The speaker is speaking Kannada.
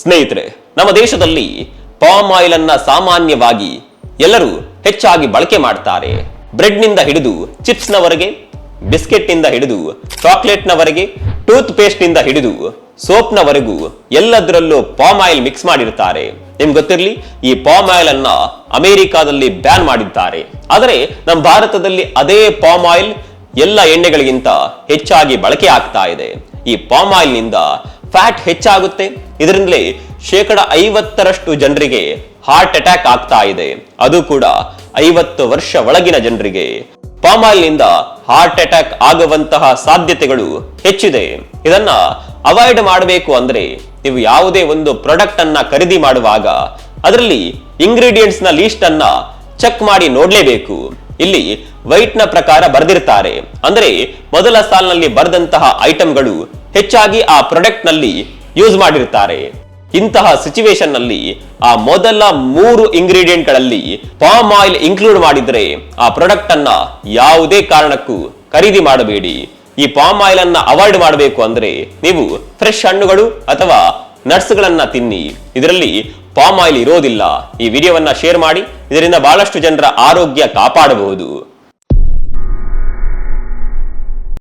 ಸ್ನೇಹಿತರೆ, ನಮ್ಮ ದೇಶದಲ್ಲಿ ಪಾಮ್ ಆಯಿಲ್ ಅನ್ನ ಸಾಮಾನ್ಯವಾಗಿ ಎಲ್ಲರೂ ಹೆಚ್ಚಾಗಿ ಬಳಕೆ ಮಾಡ್ತಾರೆ. ಬ್ರೆಡ್ನಿಂದ ಹಿಡಿದು ಚಿಪ್ಸ್ ನವರೆಗೆ ಬಿಸ್ಕೆಟ್ನಿಂದ ಹಿಡಿದು ಚಾಕ್ಲೇಟ್ ನವರೆಗೆ ಟೂತ್ ಪೇಸ್ಟ್ನಿಂದ ಹಿಡಿದು ಸೋಪ್ ನವರೆಗೂ ಎಲ್ಲದರಲ್ಲೂ ಪಾಮ್ ಆಯಿಲ್ ಮಿಕ್ಸ್ ಮಾಡಿರ್ತಾರೆ. ನಿಮ್ಗೆ ಗೊತ್ತಿರಲಿ, ಈ ಪಾಮ್ ಆಯಿಲ್ ಅನ್ನ ಅಮೆರಿಕಾದಲ್ಲಿ ಬ್ಯಾನ್ ಮಾಡಿದ್ದಾರೆ. ಆದರೆ ನಮ್ಮ ಭಾರತದಲ್ಲಿ ಅದೇ ಪಾಮ್ ಆಯಿಲ್ ಎಲ್ಲ ಎಣ್ಣೆಗಳಿಗಿಂತ ಹೆಚ್ಚಾಗಿ ಬಳಕೆ ಆಗ್ತಾ ಇದೆ. ಈ ಪಾಮ್ ಆಯಿಲ್ನಿಂದ ಫ್ಯಾಟ್ ಹೆಚ್ಚಾಗುತ್ತೆ. ಇದರಿಂದಲೇ ಶೇಕಡ ಐವತ್ತರಷ್ಟು ಜನರಿಗೆ ಹಾರ್ಟ್ ಅಟ್ಯಾಕ್ ಆಗ್ತಾ ಇದೆ. ಅದು ಕೂಡ ಐವತ್ತು ವರ್ಷ ಒಳಗಿನ ಜನರಿಗೆ. ಪಾಮ್ ಆಯಿಲ್ನಿಂದ ಹಾರ್ಟ್ ಅಟ್ಯಾಕ್ ಆಗುವಂತಹ ಸಾಧ್ಯತೆಗಳು ಹೆಚ್ಚಿದೆ. ಇದನ್ನ ಅವಾಯ್ಡ್ ಮಾಡಬೇಕು ಅಂದ್ರೆ ನೀವು ಯಾವುದೇ ಒಂದು ಪ್ರಾಡಕ್ಟ್ ಅನ್ನ ಖರೀದಿ ಮಾಡುವಾಗ ಅದರಲ್ಲಿ ಇಂಗ್ರೀಡಿಯೆಂಟ್ಸ್ನ ಲೀಸ್ಟ್ ಅನ್ನ ಚೆಕ್ ಮಾಡಿ ನೋಡ್ಲೇಬೇಕು. ಇಲ್ಲಿ ವೈಟ್ನ ಪ್ರಕಾರ ಬರೆದಿರ್ತಾರೆ. ಅಂದ್ರೆ ಮೊದಲ ಸಾಲಿನಲ್ಲಿ ಬರೆದಂತಹ ಐಟಮ್ಗಳು ಹೆಚ್ಚಾಗಿ ಆ ಪ್ರೊಡಕ್ಟ್ನಲ್ಲಿ ಯೂಸ್ ಮಾಡಿರ್ತಾರೆ ಇಂತಹ ಸಿಚುವೇಶನ್ನಲ್ಲಿ ಆ ಮೊದಲ ಮೂರು ಇಂಗ್ರೀಡಿಯೆಂಟ್ಗಳಲ್ಲಿ ಪಾಮ್ ಆಯಿಲ್ ಇನ್ಕ್ಲೂಡ್ ಮಾಡಿದ್ರೆ ಆ ಪ್ರಾಡಕ್ಟ್ ಅನ್ನ ಯಾವುದೇ ಕಾರಣಕ್ಕೂ ಖರೀದಿ ಮಾಡಬೇಡಿ. ಈ ಪಾಮ್ ಆಯಿಲ್ ಅನ್ನ ಅವಾಯ್ಡ್ ಮಾಡಬೇಕು ಅಂದ್ರೆ ನೀವು ಫ್ರೆಶ್ ಹಣ್ಣುಗಳು ಅಥವಾ ನಟ್ಸ್ ಗಳನ್ನ ತಿನ್ನಿ. ಇದರಲ್ಲಿ ಪಾಮ್ ಆಯಿಲ್ ಇರೋದಿಲ್ಲ. ಈ ವಿಡಿಯೋವನ್ನ ಶೇರ್ ಮಾಡಿ. ಇದರಿಂದ ಬಹಳಷ್ಟು ಜನರ ಆರೋಗ್ಯ ಕಾಪಾಡಬಹುದು.